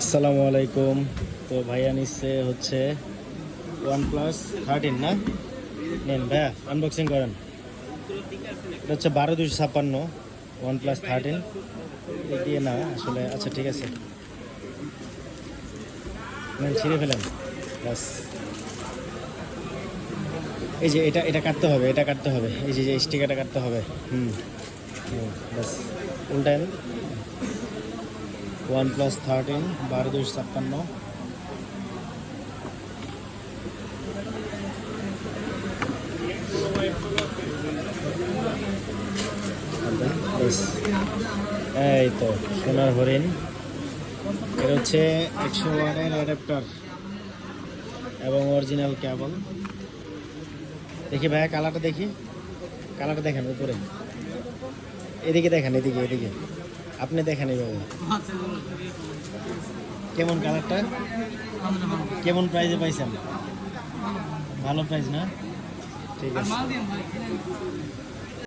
আসসালামু আলাইকুম। তো ভাইয়া নিচ্ছে হচ্ছে ওয়ান প্লাস থার্টিন না? নেন ভাইয়া আনবক্সিং করেন। এটা হচ্ছে বারো দুশো ছাপ্পান্ন ওয়ান প্লাস থার্টিন এগিয়ে না, আসলে আচ্ছা ঠিক আছে। নেন, ছিঁড়ে ফেলেন। বাস এই যে, এটা এটা কাটতে হবে, এটা কাটতে হবে। এই যে যে স্টিকারটা কাটতে হবে। হুম। হুম বাস উল্টান ওয়ান প্লাস থার্টিন বারো দুশো ছাপ্পান্ন। এই তো, সোনার হরিণ। এর হচ্ছে একশো ওয়াটের অ্যাডাপ্টার এবং অরিজিনাল কেবল দেখি ভাইয়া, কালারটা দেখি। কালারটা দেখেন উপরে। এদিকে দেখেন, এদিকে এদিকে। আপনি দেখেন এইভাবে কেমন কালারটা? কেমন প্রাইজে পাইছেন? ভালো প্রাইজ না? ঠিক আছে।